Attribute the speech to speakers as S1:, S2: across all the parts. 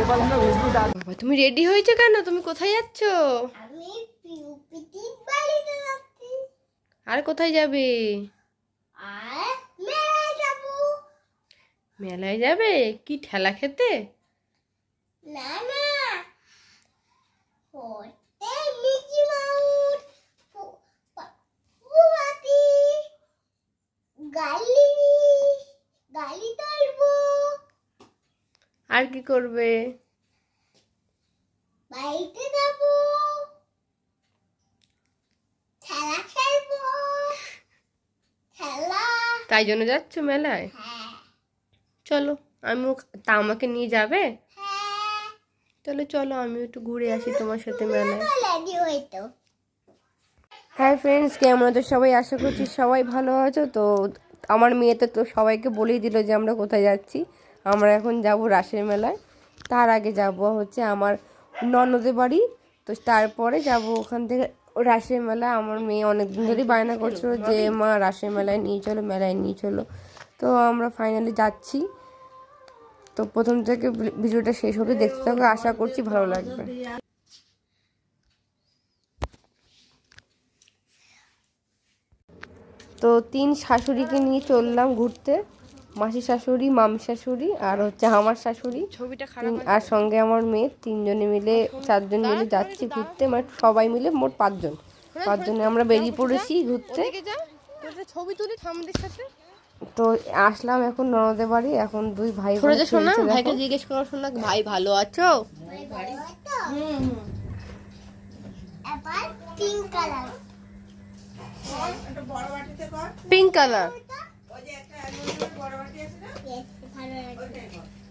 S1: বাবা তুমি রেডি হয়েছো কেন? তুমি কোথায় যাচ্ছ? আর কোথায় যাবে?
S2: আর মেলায়
S1: মেলায় যাবে? কি ঠেলা খেতে?
S2: না না
S1: আর কি করবে?
S2: বাড়িতে যাব। খেলা খেলব। খেলা।
S1: তাই জন্য যাচ্ছ মেলায়?
S2: হ্যাঁ।
S1: চলো আমিও তা আমাকে নিয়ে যাবে?
S2: হ্যাঁ।
S1: চলো চলো আমি একটু ঘুরে আসি তোমার সাথে মেলায়। হ্যাঁ ফ্রেন্ডস কেমন তো সবাই? আশা করছি সবাই ভালো আছো। তো আমার মেয়ে তো তো সবাইকে বলেই দিল যে আমরা কোথায় যাচ্ছি। আমরা এখন যাব রাসের মেলায়। তার আগে যাব হচ্ছে আমার ননদের বাড়ি। তো তারপরে যাব ওখান থেকে রাসের মেলা আমার মেয়ে অনেক দিন ধরেই বায়না করছিল যে, মা রাসের মেলায় নিয়ে চলো, মেলায় নিয়ে চলো। তো আমরা ফাইনালি যাচ্ছি। তো প্রথম থেকে ভিডিওটা শেষ অবধি দেখতে থাকো। আশা করছি ভালো লাগবে। তো তিন শাশুড়িকে নিয়ে চললাম ঘুরতে। মাসি শাশুড়ি মামি শাশুড়ি আর হচ্ছে আমার শাশুড়ি।
S3: ছবিটা
S1: তিন- আর সঙ্গে আমার মেয়ে। তিনজনে মিলে চারজন মিলে যাচ্ছি ঘুরতে মানে সবাই মিলে মোট পাঁচজন। পাঁচজনে আমরা বেরিয়ে পড়েছি ঘুরতে।
S3: ছবি তুলি ঠাম্মাদের সাথে?
S1: তো আসলাম এখন ননদের বাড়ি। এখন দুই ভাই
S3: শোনা ভাইকে জিজ্ঞেস করো শোনা ভাই ভালো আছো?
S2: Pink colour.
S3: পিঙ্ক কালার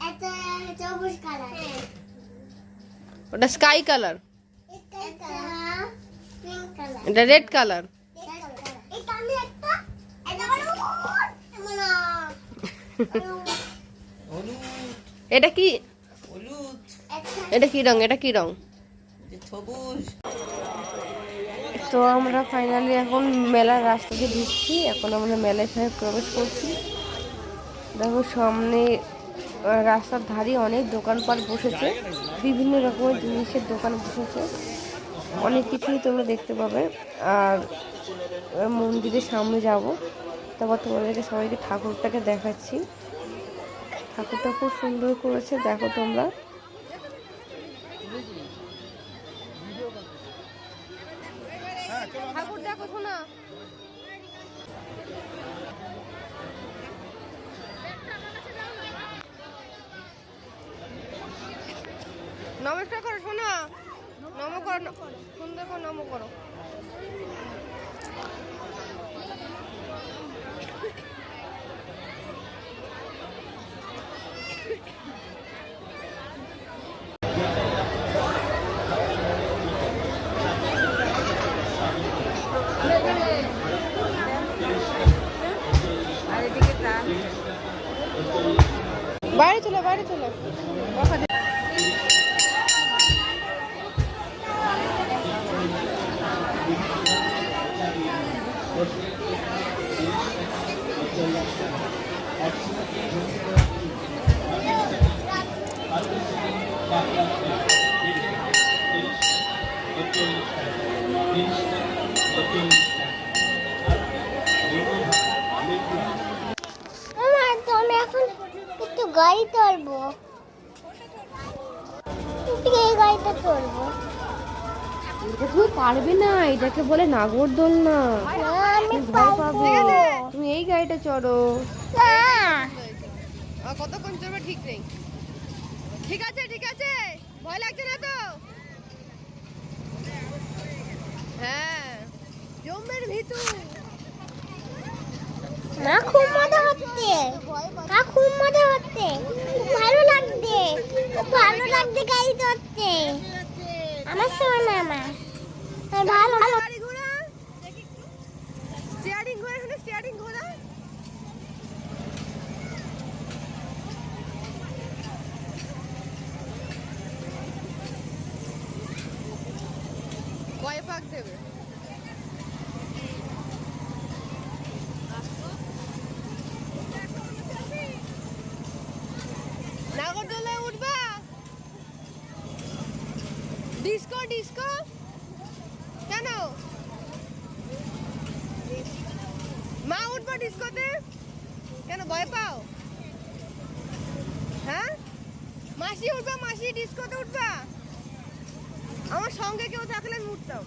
S2: এটা
S3: ওটা স্কাই কালার
S2: এটা
S3: রেড কালার
S2: এটা
S3: কি? এটা কি রং? এটা কি রং?
S1: তো আমরা ফাইনালি এখন মেলার রাস্তা দিয়ে ঢুকছি। এখন আমরা মেলায় প্রবেশ করছি। দেখো সামনে রাস্তার ধারে অনেক দোকানপাট বসেছে। বিভিন্ন রকমের জিনিসের দোকান বসেছে। অনেক কিছুই তোমরা দেখতে পাবে। আর মন্দিরের সামনে যাব। তারপর তোমাদেরকে সবাইকে ঠাকুরটাকে দেখাচ্ছি। ঠাকুরটা খুব সুন্দর করেছে, দেখো তোমরা।
S3: ঠাকুর দেখো নমস্কার করো শোনা। নম করো সুন্দর করে নম করো। বাইরে চলো বাইরে চলো।
S2: একটু গাড়ি এই গাড়িটা চলবো
S1: এটা তুমি পারবে না এটাকে বলে নাগরদোল না
S2: না
S1: ভয় তুমি এই গাড়িটা চড়ো।
S3: কতক্ষণ চলবে ঠিক নেই। ঠিক আছে ঠিক আছে। ভয় লাগছে না তো? হ্যাঁ। জমের ভিতর
S2: না খুব মজা হচ্ছে। না খুব মজা হচ্ছে। খুব ভালো লাগছে। খুব ভালো লাগছে গাড়ি চড়তে। আমার শোনা আমার ভালো ভালো
S3: ঘোরা শুনে স্টিয়ারিং কয় পাক দেবে নাগরদোলায় উঠবা ডিস্কো ডিস্কো কেন মা উঠবো ডিস্কোতে কেন ভয় পাও? হ্যাঁ? মাসি উঠবা মাসি ডিস্কোতে উঠবা। আমার সঙ্গে কেউ থাকলে আমি উঠতাম।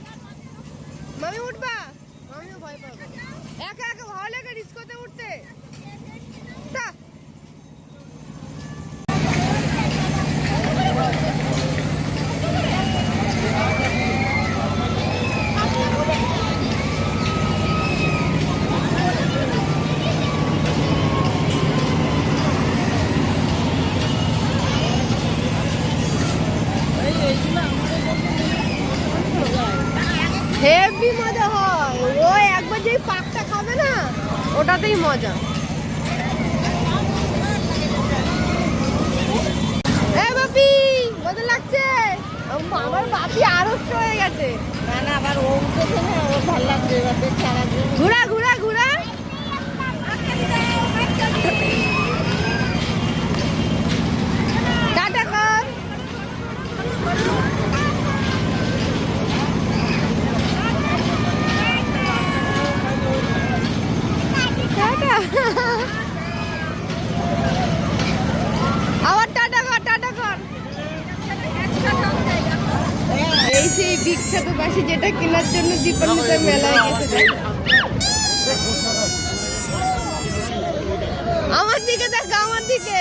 S3: মামি উঠবা? মামিও ভয় পাবো। একা একা ভালো লাগে ডিস্কোতে উঠতে। তা হেভি মজা হয়। ও একবার যেই পাকটা খাবে না ওটাতেই মজা। এ বাপি মজা লাগছে? আমার বাপি আড়ষ্ট হয়ে গেছে।
S2: না না আবার ও উঠেছে না ও ভালো লাগছে এবার আর
S3: ঘুরা ঘুরা ঘুরা। আবার টাটা কর টাটা কর। এই সেই বিখ্যাত বাসি যেটা কেনার জন্য দীপান্বিতা মেলায় গেছে। আমার দিকে দেখ, আমার দিকে।